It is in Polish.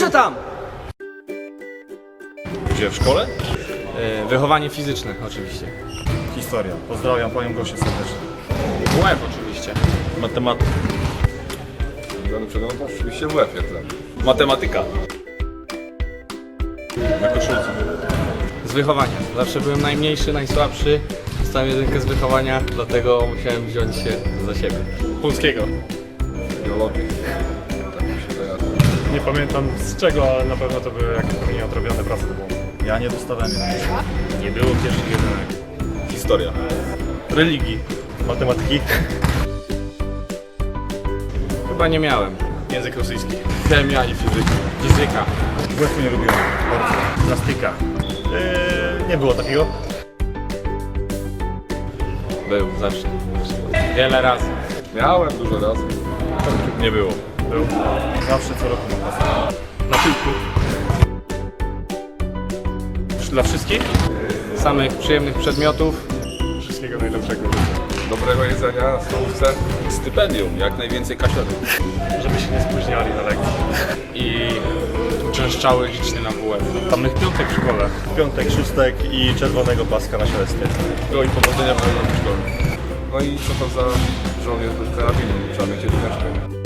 Ciszę tam! Gdzie, w szkole? E, wychowanie fizyczne oczywiście. Historia. Pozdrawiam panią Gosię serdecznie. WF oczywiście. Matematyka. Ulubiony przedmiot? Oczywiście w łefie tle. Matematyka. Na koszulce. Z wychowania. Zawsze byłem najmniejszy, najsłabszy. Dostałem jedynkę z wychowania, dlatego musiałem wziąć się za siebie. Polskiego. Biologii. Nie pamiętam z czego, ale na pewno to były jakieś nieodrobione prace domowe. Ja nie dostałem jednego. Nie było pierwszych jedynek. Historia. Religii. Matematyki. Chyba nie miałem. Język rosyjski. Chemia i fizyka. Fizyka. WF-u nie lubiłem. Bardzo. Plastyka. Yy, nie było takiego. Był zawsze. Wiele razy. Miałem dużo razy. Nie było. Był. Zawsze co roku mam pasę. Na tyłku. Dla wszystkich? Samych przyjemnych przedmiotów. Wszystkiego najlepszego. Dobrego jedzenia na stołówce. Stypendium. Jak najwięcej kasiorów. Żeby się nie spóźniali na lekcji. i uczęszczały licznie na WF. Tamnych piątek w szkole. Piątek, szóstek i czerwonego paska na śledztwie. No i powodzenia w szkole. No i co to za żołnierz bez karabinu? Trzeba mieć jedyneczkę.